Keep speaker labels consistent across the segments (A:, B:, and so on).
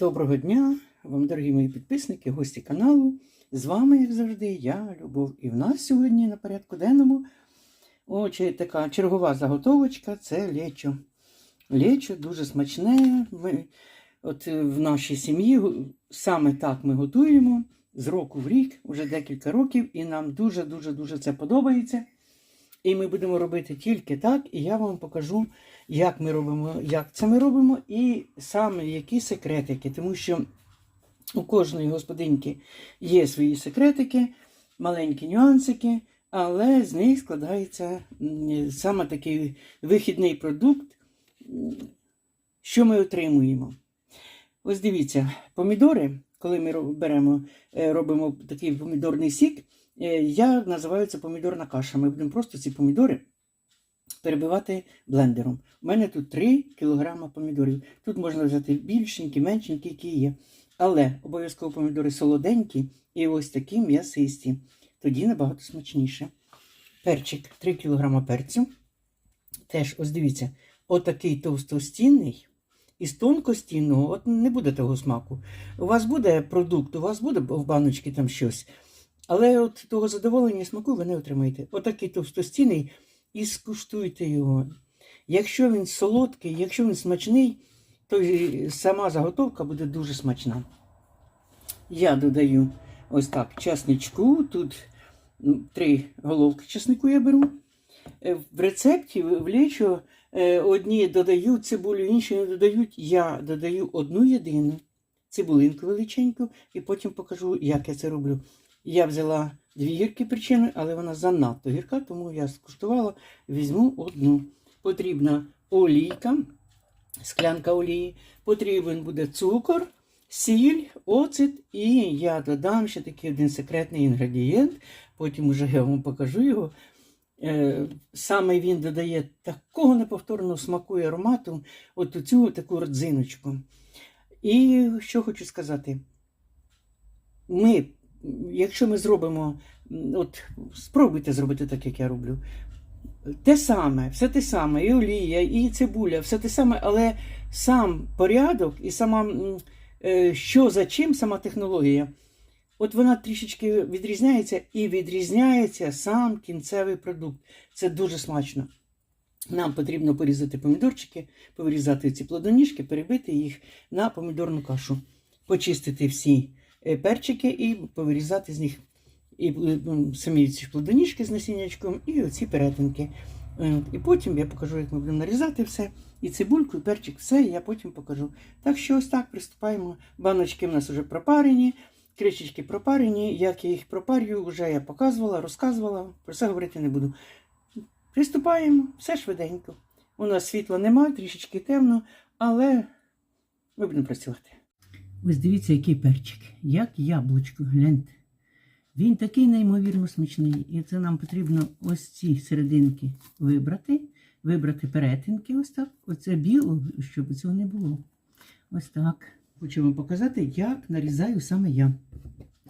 A: Доброго дня вам, дорогі мої підписники, гості каналу. З вами, як завжди, я, Любов. І в нас сьогодні на порядку денному очі, така чергова заготовочка це лечо. Лечо дуже смачне. Ми, от е, в нашій сім'ї саме так ми готуємо з року в рік, вже декілька років, і нам дуже-дуже дуже це подобається. І ми будемо робити тільки так, і я вам покажу, як ми робимо, як це ми робимо, і саме які секретики. Тому що у кожної господинки є свої секретики, маленькі нюансики, але з них складається саме такий вихідний продукт, що ми отримуємо. Ось дивіться, помідори, коли ми беремо, е, робимо такий помідорний сік, е, я називаю це помідорна каша. Ми будемо просто ці помідори перебивати блендером. У мене тут 3 кг помідорів. Тут можна взяти більшенькі, меншенькі, які є. Але обов'язково помідори солоденькі і ось такі м'ясисті. Тоді набагато смачніше. Перчик 3 кг перцю. Теж, ось дивіться, отакий товстостінний. Із тонкостінного, от не буде того смаку. У вас буде продукт, у вас буде в баночці там щось. Але от того задоволення смаку ви не отримаєте. Отакий товстостінний і скуштуйте його. Якщо він солодкий, якщо він смачний, то сама заготовка буде дуже смачна. Я додаю ось так часничку. Тут три головки часнику я беру. Е, В рецепті в е, одні додають цибулю, інші не додають. Я додаю одну єдину цибулинку величеньку і потім покажу, як я це роблю. Я взяла дві гірки причини, але вона занадто гірка, тому я скуштувала, візьму одну. Потрібна олійка, склянка олії, потрібен буде цукор, сіль, оцет, і я додам ще такий один секретний інгредієнт, потім уже я вам покажу його. Е, Саме він додає такого неповторного смаку і аромату, от цю таку родзиночку. І що хочу сказати, ми, якщо ми зробимо, от спробуйте зробити так, як я роблю. Те саме, все те саме, і олія, і цибуля, все те саме, але сам порядок і сама е, що за чим, сама технологія, от вона трішечки відрізняється і відрізняється сам кінцевий продукт. Це дуже смачно. Нам потрібно порізати помідорчики, повирізати ці плодоніжки, перебити їх на помідорну кашу, почистити всі перчики і повирізати з них і е, самі ці плодоніжки з насіннячком, і оці перетинки. Е, І потім я покажу, як ми будемо нарізати все. І цибульку, і перчик, все, я потім покажу. Так що ось так приступаємо. Баночки в нас вже пропарені, кришечки пропарені. Як я їх пропарюю, вже я показувала, розказувала, про це говорити не буду. Приступаємо, все швиденько. У нас світла немає, трішечки темно, але ми будемо працювати. Ось дивіться, який перчик, як яблучко, гляньте. Він такий неймовірно смачний. І це нам потрібно ось ці серединки вибрати, вибрати перетинки, ось так. Оце біло, щоб цього не було. Ось так. Хочу вам показати, як нарізаю саме я.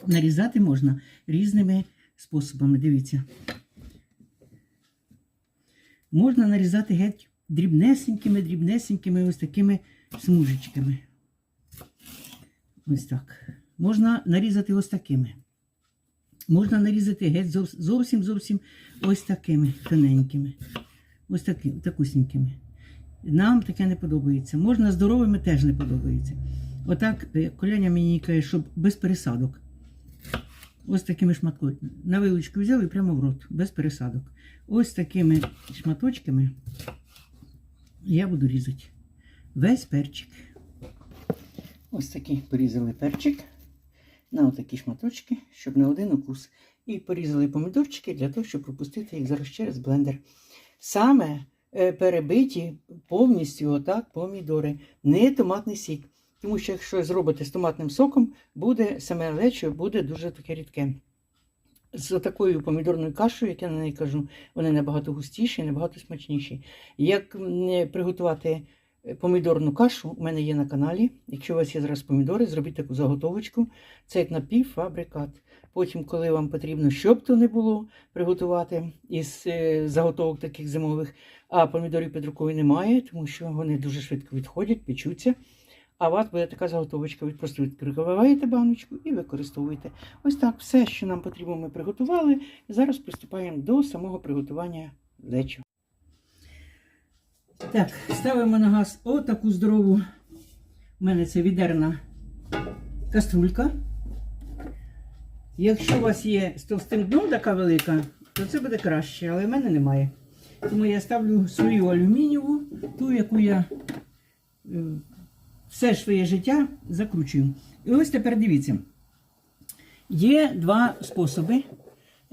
A: Нарізати можна різними способами. Дивіться. Можна нарізати геть дрібнесенькими, дрібнесенькими ось такими смужечками. Ось так. Можна нарізати ось такими. Можна нарізати геть зовсім зовсім ось такими тоненькими. Ось такі, такусінькими. Нам таке не подобається. Можна здоровими теж не подобається. Отак е, коляня мені каже, щоб без пересадок. Ось такими шматками. На вилочку взяв і прямо в рот, без пересадок. Ось такими шматочками я буду різати весь перчик. Ось такий порізали перчик на отакі шматочки, щоб на один укус. І порізали помідорчики для того, щоб пропустити їх зараз через блендер. Саме е, перебиті повністю отак помідори, не томатний сік. Тому що якщо зробите з томатним соком, буде саме лечо буде дуже таке рідке. З такою помідорною кашею, як я на неї кажу, вони набагато густіші, набагато смачніші. Як приготувати помідорну кашу, у мене є на каналі. Якщо у вас є зараз помідори, зробіть таку заготовочку. Це як напівфабрикат. Потім, коли вам потрібно, щоб то не було, приготувати із е, заготовок таких зимових, а помідорів підрукової немає, тому що вони дуже швидко відходять, печуться. А у вас буде така заготовочка. Ви просто відкриваєте баночку і використовуєте. Ось так, все, що нам потрібно, ми приготували. Зараз приступаємо до самого приготування лечо. Так, ставимо на газ отаку здорову. У мене це відерна каструлька. Якщо у вас є з товстим дном така велика, то це буде краще, але в мене немає. Тому я ставлю свою алюмінієву, ту, яку я е, все своє життя закручую. І ось тепер дивіться. Є два способи.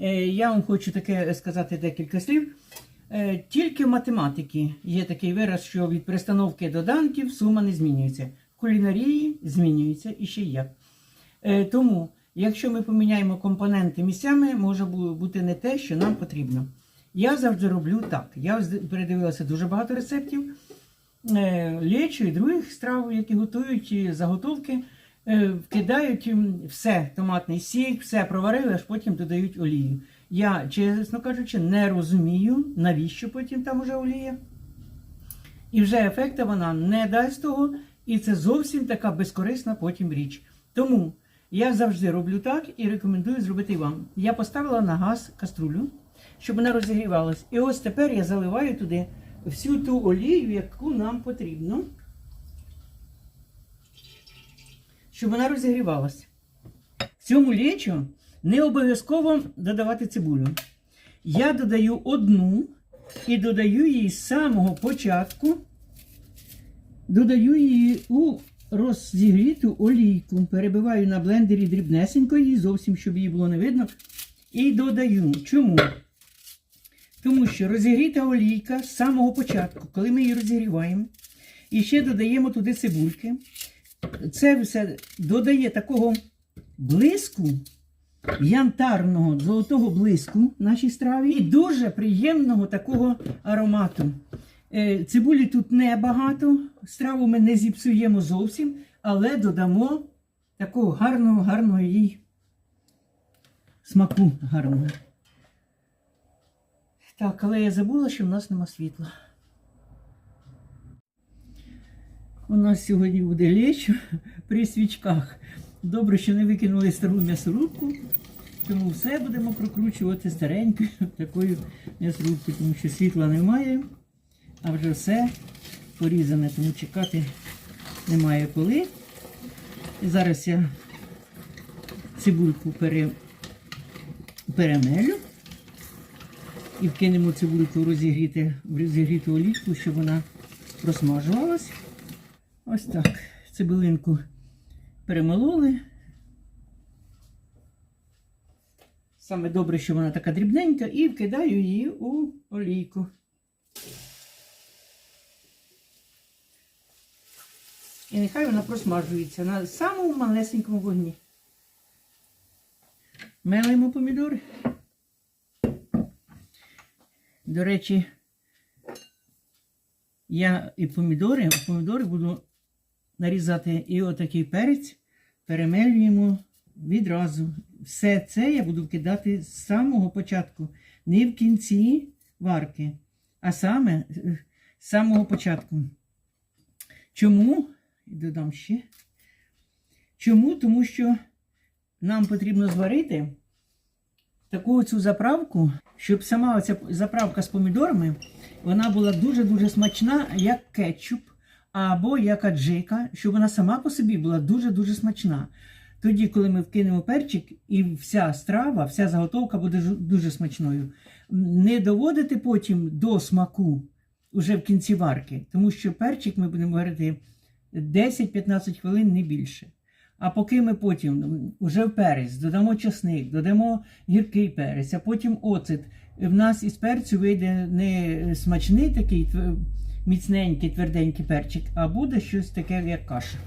A: Е, Я вам хочу таке сказати декілька слів. Е, Тільки в математиці є такий вираз, що від перестановки доданків сума не змінюється. В кулінарії змінюється і ще як. Е, Тому, якщо ми поміняємо компоненти місцями, може бути не те, що нам потрібно. Я завжди роблю так. Я передивилася дуже багато рецептів е, лечу і других страв, які готують заготовки, вкидають все, томатний сік, все проварили, аж потім додають олію. Я, чесно кажучи, не розумію, навіщо потім там уже олія. І вже ефекту вона не дасть того, і це зовсім така безкорисна потім річ. Тому я завжди роблю так і рекомендую зробити вам. Я поставила на газ каструлю, щоб вона розігрівалась. І ось тепер я заливаю туди всю ту олію, яку нам потрібно, щоб вона розігрівалась. В цьому лічу не обов'язково додавати цибулю. Я додаю одну і додаю її з самого початку, додаю її у розігріту олійку. Перебиваю на блендері дрібнесенько її, зовсім, щоб її було не видно. І додаю. Чому? Тому що розігріта олійка з самого початку, коли ми її розігріваємо, і ще додаємо туди цибульки. Це все додає такого блиску, янтарного, золотого блиску нашій страві і дуже приємного такого аромату. Е, Цибулі тут небагато, страву ми не зіпсуємо зовсім, але додамо такого гарного, гарного їй смаку гарного. Так, але я забула, що в нас нема світла. У нас сьогодні буде ліч при свічках. Добре, що не викинули стару м'ясорубку, тому все будемо прокручувати старенькою такою м'ясорубкою, тому що світла немає, а вже все порізане, тому чекати немає коли. І зараз я цибульку пере... перемелю і вкинемо цибульку розігріти, в розігріту олійку, щоб вона просмажувалась. Ось так. Цибулинку перемололи. Саме добре, що вона така дрібненька, і вкидаю її у олійку. І нехай вона просмажується на самому малесенькому вогні. Мелимо помідори. До речі, я і помідори, помідори буду нарізати і отакий перець, перемелюємо відразу. Все це я буду вкидати з самого початку, не в кінці варки, а саме е, з самого початку. Чому? Додам ще. Чому? Тому що нам потрібно зварити таку цю заправку, щоб сама оця заправка з помідорами, вона була дуже-дуже смачна, як кетчуп або як аджика, щоб вона сама по собі була дуже-дуже смачна. Тоді, коли ми вкинемо перчик, і вся страва, вся заготовка буде дуже смачною. Не доводити потім до смаку уже в кінці варки, тому що перчик ми будемо варити 10-15 хвилин, не більше. А поки ми потім уже в перець додамо часник, додамо гіркий перець, а потім оцет. В нас із перцю вийде не смачний такий міцненький, тверденький перчик, а буде щось таке, як каша.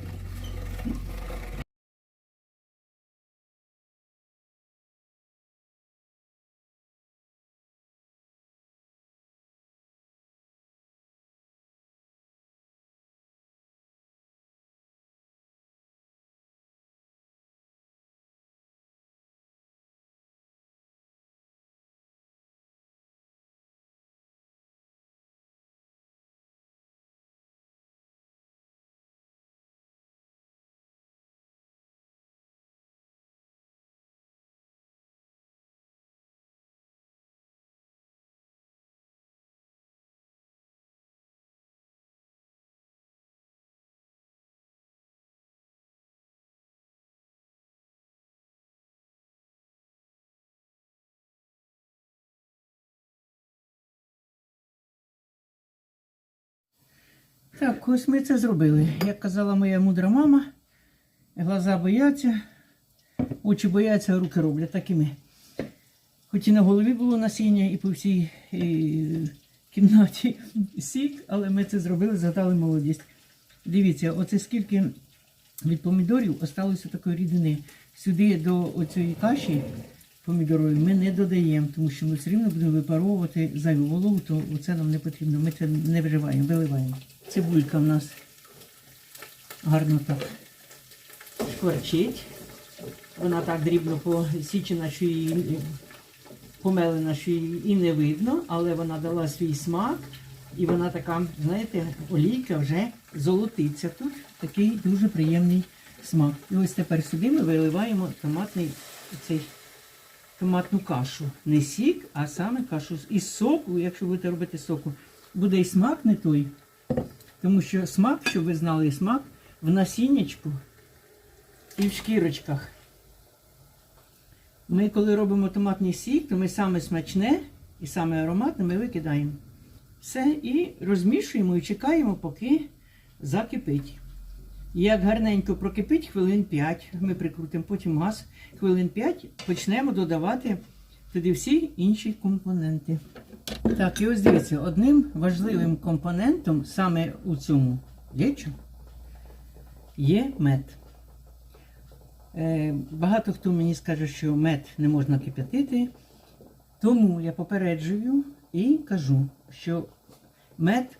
A: Так, ось ми це зробили. Як казала моя мудра мама, глаза бояться, очі бояться, а руки роблять, так і ми. Хоч і на голові було насіння і по всій е, кімнаті сік, але ми це зробили, згадали молодість. Дивіться, оце скільки від помідорів осталося такої рідини. Сюди до оцієї каші помідорової ми не додаємо, тому що ми все рівно будемо випаровувати зайву вологу, то це нам не потрібно. Ми це не вживаємо, виливаємо. Цибулька в нас гарно так шкварчить. Вона так дрібно посічена, що її помелена, що її і не видно, але вона дала свій смак. І вона така, знаєте, олійка вже золотиться тут. Такий дуже приємний смак. І ось тепер сюди ми виливаємо томатний цей томатну кашу. Не сік, а саме кашу із соку, якщо будете робити соку, буде і смак не той. Тому що смак, щоб ви знали, смак в насіннячку і в шкірочках. Ми, коли робимо томатний сік, то ми саме смачне і саме ароматне ми викидаємо. Все, і розмішуємо і чекаємо, поки закипить. Як гарненько прокипить, хвилин 5, ми прикрутимо потім газ, хвилин 5 почнемо додавати туди всі інші компоненти. Так, і ось дивіться, одним важливим компонентом саме у цьому лечу є мед. Е, багато хто мені скаже, що мед не можна кип'ятити, тому я попереджую і кажу, що мед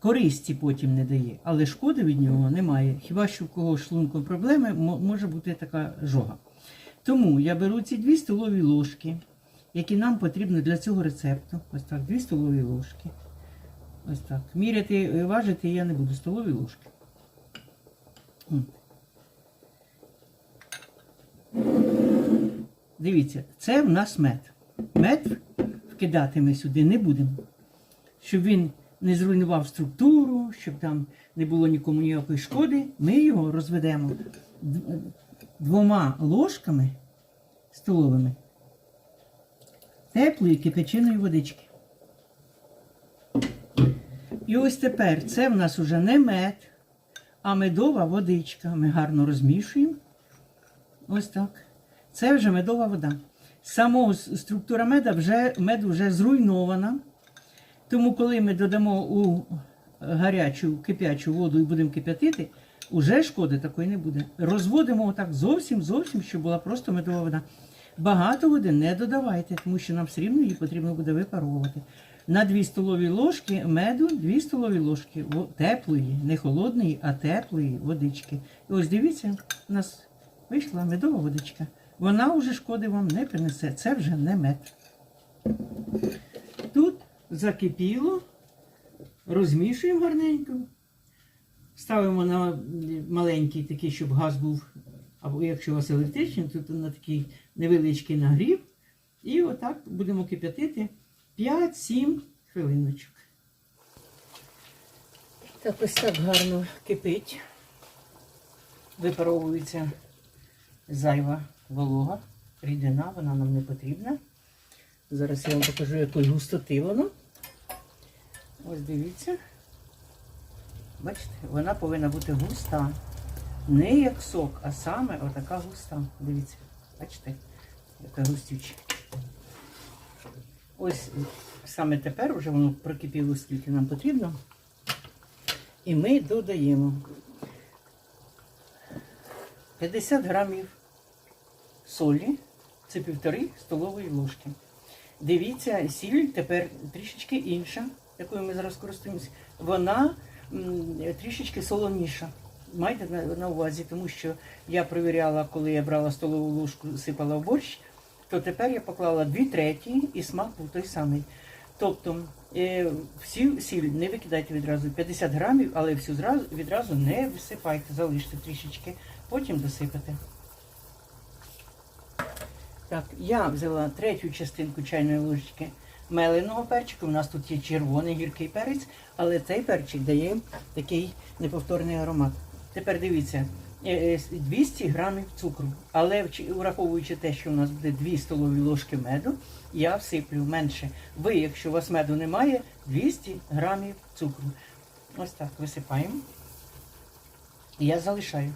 A: користі потім не дає, але шкоди від нього немає. Хіба що в кого з шлунком проблеми може бути така жога. Тому я беру ці дві столові ложки, які нам потрібно для цього рецепту. Ось так, дві столові ложки. Ось так. Міряти, е, важити я не буду столові ложки. Дивіться, це в нас мед. Мед вкидати ми сюди не будемо. Щоб він не зруйнував структуру, щоб там не було нікому ніякої шкоди, ми його розведемо двома ложками столовими теплої кипяченої водички. І ось тепер це в нас уже не мед, а медова водичка. Ми гарно розмішуємо. Ось так. Це вже медова вода. Самого структура меда вже, мед вже зруйнована. Тому, коли ми додамо у гарячу кип'ячу воду і будемо кип'ятити, уже шкоди такої не буде. Розводимо отак зовсім, зовсім, щоб була просто медова вода. Багато води не додавайте, тому що нам все рівно її потрібно буде випаровувати. На 2 столові ложки меду 2 столові ложки теплої, не холодної, а теплої водички. І ось дивіться, у нас вийшла медова водичка. Вона вже шкоди вам не принесе. Це вже не мед. Тут закипіло, розмішуємо гарненько. Ставимо на маленький такий, щоб газ був, або якщо у вас електричний, то на такий невеличкий нагрів. І отак будемо кип'ятити 5-7 хвилиночок. Так, ось так гарно кипить. Випаровується зайва волога, рідина, вона нам не потрібна. Зараз я вам покажу, якої густоти воно. Ось дивіться. Бачите, вона повинна бути густа. Не як сок, а саме отака густа. Дивіться, бачите, яка густюча. Ось саме тепер вже воно прокипіло, скільки нам потрібно. І ми додаємо 50 грамів солі, це півтори столової ложки. Дивіться, сіль тепер трішечки інша, якою ми зараз користуємося. Вона трішечки солоніша. Майте на, увазі, тому що я перевіряла, коли я брала столову ложку, сипала в борщ, то тепер я поклала 2 треті і смак був той самий. Тобто е, всю сіль не викидайте відразу 50 грамів, але всю зразу, відразу не висипайте, залиште трішечки, потім досипете. Так, я взяла третю частинку чайної ложечки меленого перчику. У нас тут є червоний гіркий перець, але цей перчик дає такий неповторний аромат. Тепер дивіться, е, е, 200 грамів цукру. Але враховуючи те, що у нас буде 2 столові ложки меду, я всиплю менше. Ви, якщо у вас меду немає, 200 грамів цукру. Ось так висипаємо. І я залишаю.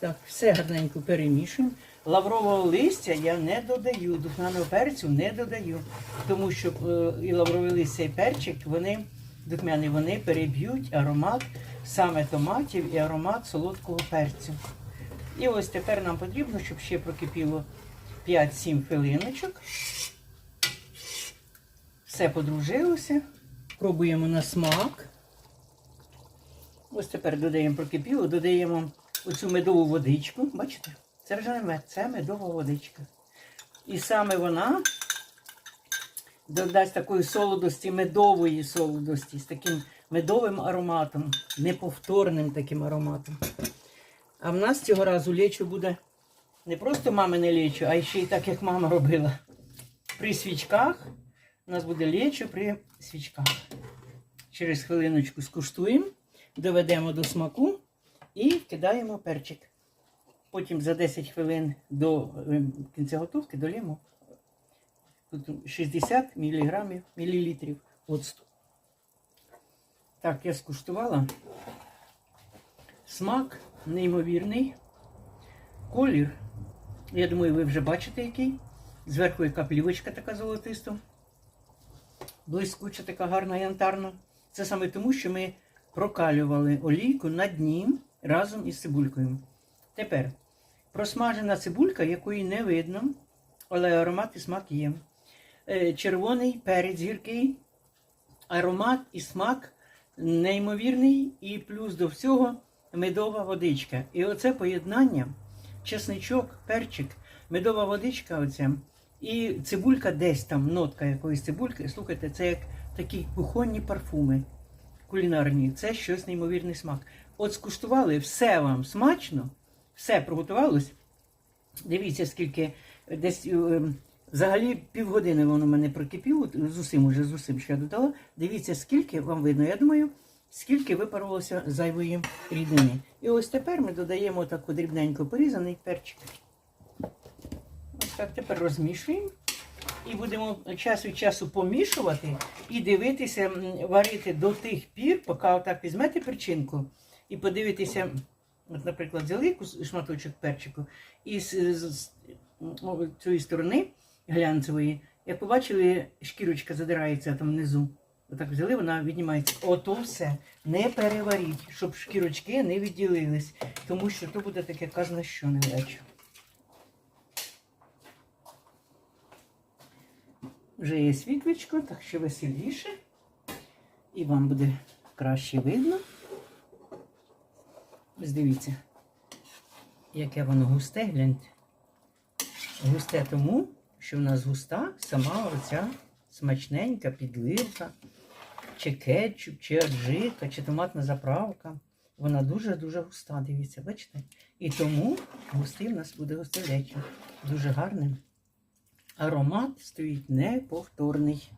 A: Так, все гарненько перемішуємо. Лаврового листя я не додаю, духмяного перцю не додаю, тому що е, і лавровий листя, і перчик, вони духмяні, вони переб'ють аромат саме томатів і аромат солодкого перцю. І ось тепер нам потрібно, щоб ще прокипіло 5-7 хвилиночок. Все подружилося. Пробуємо на смак. Ось тепер додаємо прокипіло, додаємо оцю медову водичку. Бачите? Це вже не мед, це медова водичка. І саме вона додасть такої солодості, медової солодості, з таким медовим ароматом, неповторним таким ароматом. А в нас цього разу лечо буде не просто мамине лечо, а ще й так, як мама робила. При свічках у нас буде лечо при свічках. Через хвилиночку скуштуємо, доведемо до смаку і кидаємо перчик. Потім за 10 хвилин до е, кінця готовки долємо тут 60 мг, мілілітрів оцту. Так, я скуштувала. Смак неймовірний. Колір, я думаю, ви вже бачите який. Зверху яка плівочка така золотиста. Блискуча, така гарна янтарна. Це саме тому, що ми прокалювали олійку на дні разом із цибулькою. Тепер просмажена цибулька, якої не видно, але аромат і смак є. Е, Червоний перець гіркий, аромат і смак неймовірний, і плюс до всього медова водичка. І оце поєднання, чесничок, перчик, медова водичка, оця, і цибулька десь там, нотка якоїсь цибульки. Слухайте, це як такі кухонні парфуми кулінарні. Це щось неймовірний смак. От скуштували, все вам смачно, все приготувалось. Дивіться, скільки десь е, взагалі півгодини воно мене прокипіло, з усім уже з усім, я додала. Дивіться, скільки вам видно, я думаю, скільки випарувалося зайвої рідини. І ось тепер ми додаємо таку дрібненько порізаний перчик. Ось так тепер розмішуємо. І будемо час від часу помішувати і дивитися, варити до тих пір, поки отак візьмете перчинку і подивитися, от, наприклад, взяли шматочок перчику, і з, з, з цієї сторони глянцевої, як побачили, шкірочка задирається там внизу. Отак взяли, вона віднімається. Ото все. Не переваріть, щоб шкірочки не відділились, тому що то буде таке казна що не вечір. Вже є світличко, так що веселіше. І вам буде краще видно. Ось дивіться, яке воно густе, гляньте. Густе тому, що в нас густа сама оця смачненька підливка, чи кетчуп, чи аджика, чи томатна заправка. Вона дуже-дуже густа, дивіться, бачите? І тому густий в нас буде густелечо. Дуже гарним. Аромат стоїть неповторний.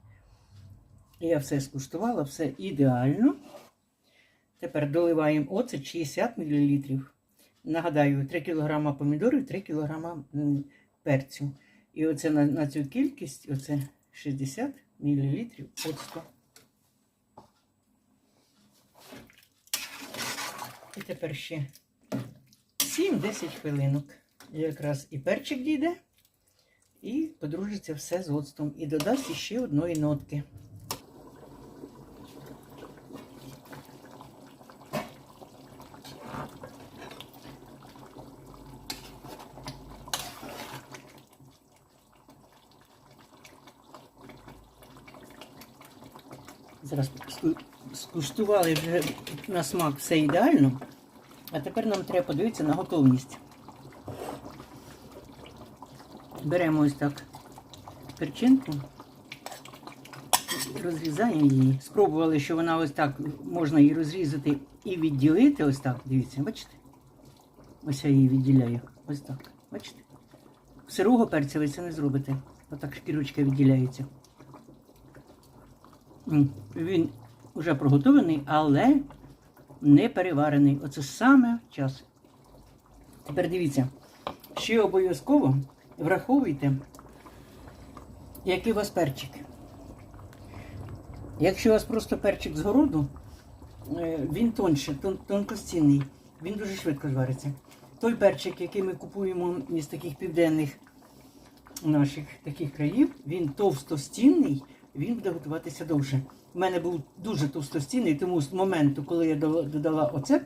A: Я все скуштувала, все ідеально. Тепер доливаємо оцет 60 мл. Нагадаю, 3 кг помідорів, 3 кг перцю. І оце на, на цю кількість оце 60 мл оцту. І тепер ще 7-10 хвилинок. І Якраз і перчик дійде. І подружиться все з оцтом. І додасть ще одної нотки. Зараз ску- скуштували вже на смак все ідеально. А тепер нам треба подивитися на готовність. Беремо ось так перчинку, розрізаємо її. Спробували, що вона ось так можна її розрізати і відділити. Ось так, дивіться, бачите? Ось я її відділяю. Ось так. Бачите? Сирого перця ви це не зробите. Отак шкірочка відділяється. Він вже проготований, але не переварений. Оце саме час. Тепер дивіться, ще обов'язково враховуйте, який у вас перчик. Якщо у вас просто перчик з городу, е, він тонше, тон, тонкостінний, він дуже швидко звариться. Той перчик, який ми купуємо із таких південних наших таких країв, він товстостінний, він буде готуватися довше. У мене був дуже товстостінний, тому з моменту, коли я додала оцет,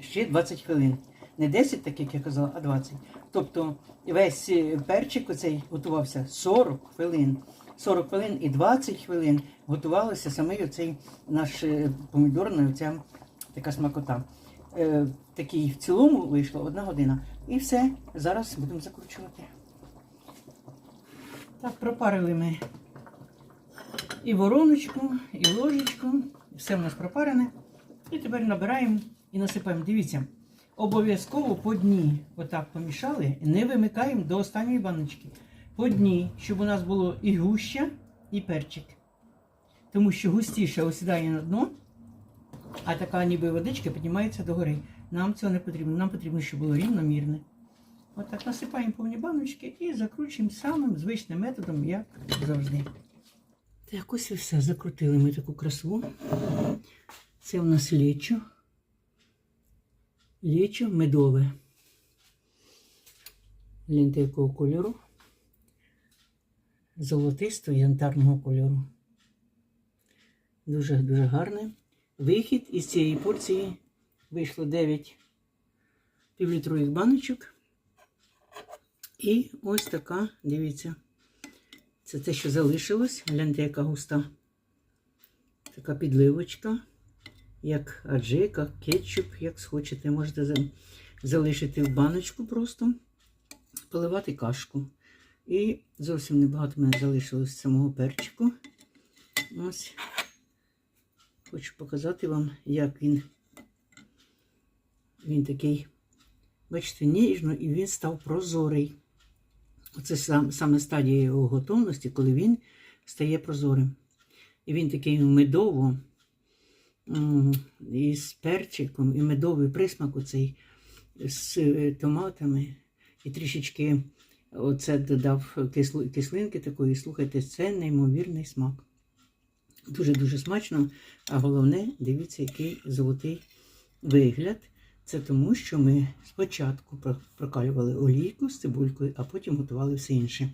A: ще 20 хвилин. Не 10, так як я казала, а 20. Тобто весь е, перчик оцей готувався 40 хвилин. 40 хвилин і 20 хвилин готувалося саме оцей наш е, помідорна, оця така смакота. Е, такий в цілому вийшло одна година. І все, зараз будемо закручувати. Так, пропарили ми і вороночку, і ложечку. Все в нас пропарене. І тепер набираємо і насипаємо. Дивіться, обов'язково по дні отак помішали, не вимикаємо до останньої баночки. По дні, щоб у нас було і гуща, і перчик. Тому що густіше осідає на дно, а така ніби водичка піднімається догори. Нам цього не потрібно. Нам потрібно, щоб було рівномірне. Отак насипаємо повні баночки і закручуємо самим звичним методом, як завжди. Так, ось і все. Закрутили ми таку красу. Це у нас лічо. Лічо медове. Гляньте якого кольору. Золотисто янтарного кольору. Дуже-дуже гарне. Вихід із цієї порції вийшло 9 півлітрових баночок. І ось така, дивіться, це те, що залишилось. Гляньте, яка густа. Така підливочка, як аджика, кетчуп, як схочете. Можете залишити в баночку просто, поливати кашку. І зовсім небагато в мене залишилось самого перчику. Ось. Хочу показати вам, як він. Він такий, бачите, ніжно, і він став прозорий. Сам, саме стадія його готовності, коли він стає прозорим. І він такий медово, м, і з перчиком, і медовий присмак оцей з е, томатами. І трішечки оце додав кислинки такої. Слухайте, це неймовірний смак. Дуже-дуже смачно. А головне, дивіться, який золотий вигляд. Це тому, що ми спочатку прокалювали олійку з цибулькою, а потім готували все інше.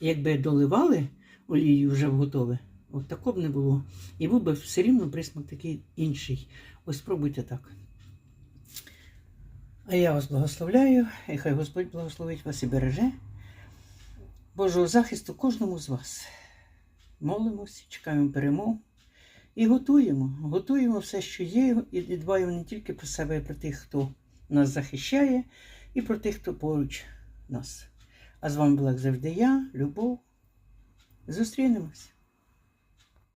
A: Якби доливали олію вже в готове, от такого б не було. І був би все рівно присмак такий інший. Ось спробуйте так. А я вас благословляю, і хай Господь благословить вас і береже. Божого захисту кожному з вас. Молимось, чекаємо перемог. І готуємо, готуємо все, що є, і дбаємо не тільки про себе, а про тих, хто нас захищає, і про тих, хто поруч нас. А з вами була як завжди я, Любов. Зустрінемось.